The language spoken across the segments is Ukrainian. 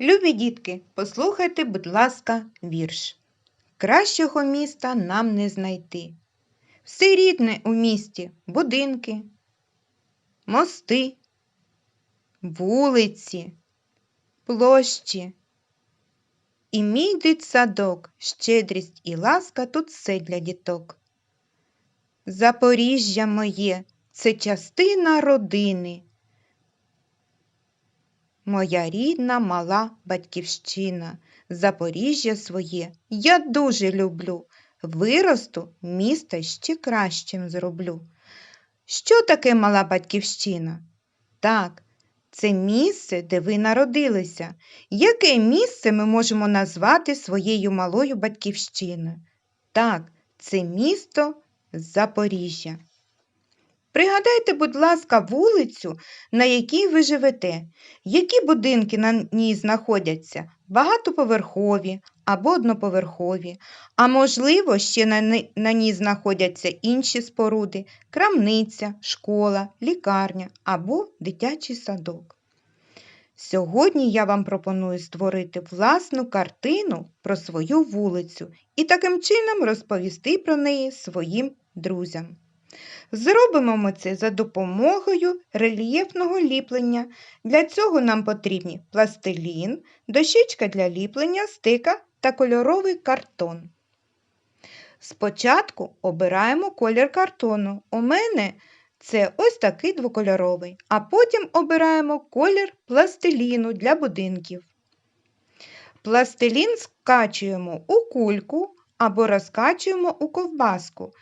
Любі дітки, послухайте, будь ласка, вірш. Кращого міста нам не знайти. Все рідне у місті будинки, мости, вулиці, площі. І мій дитсадок, щедрість і ласка тут все для діток. Запоріжжя моє це частина родини. Моя рідна мала батьківщина, Запоріжжя своє я дуже люблю. Виросту місто ще кращим зроблю. Що таке мала батьківщина? Так, це місце, де ви народилися. Яке місце ми можемо назвати своєю малою батьківщиною? Так, це місто Запоріжжя. Пригадайте, будь ласка, вулицю, на якій ви живете. Які будинки на ній знаходяться? Багатоповерхові або одноповерхові, а можливо, ще на, ній знаходяться інші споруди крамниця, школа, лікарня або дитячий садок. Сьогодні я вам пропоную створити власну картину про свою вулицю і таким чином розповісти про неї своїм друзям. Зробимо ми це за допомогою рельєфного ліплення. Для цього нам потрібні пластилін, дощечка для ліплення, стика та кольоровий картон. Спочатку обираємо колір картону. У мене це ось такий двокольоровий, а потім обираємо колір пластиліну для будинків. Пластилін скачуємо у кульку або розкачуємо у ковбаску.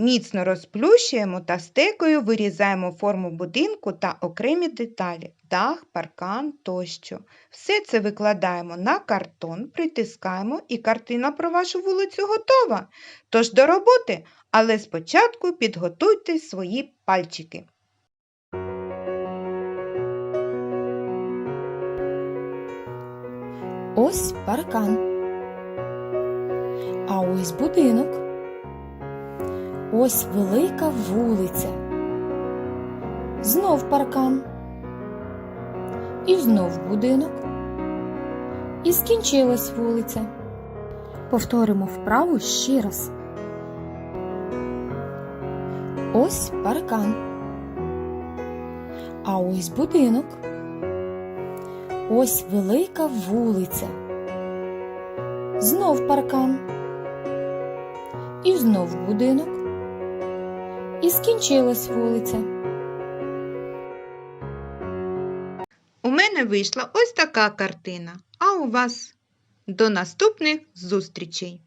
Міцно розплющуємо та стекою вирізаємо форму будинку та окремі деталі дах, паркан тощо. Все це викладаємо на картон, притискаємо і картина про вашу вулицю готова. Тож до роботи, але спочатку підготуйте свої пальчики. Ось паркан. А ось будинок. Ось велика вулиця. Знов паркан. І знов будинок. І скінчилась вулиця. Повторимо вправу ще раз. Ось паркан. А ось будинок. Ось велика вулиця. Знов паркан. І знов будинок. І скінчилась вулиця. У мене вийшла ось така картина. А у вас до наступних зустрічей!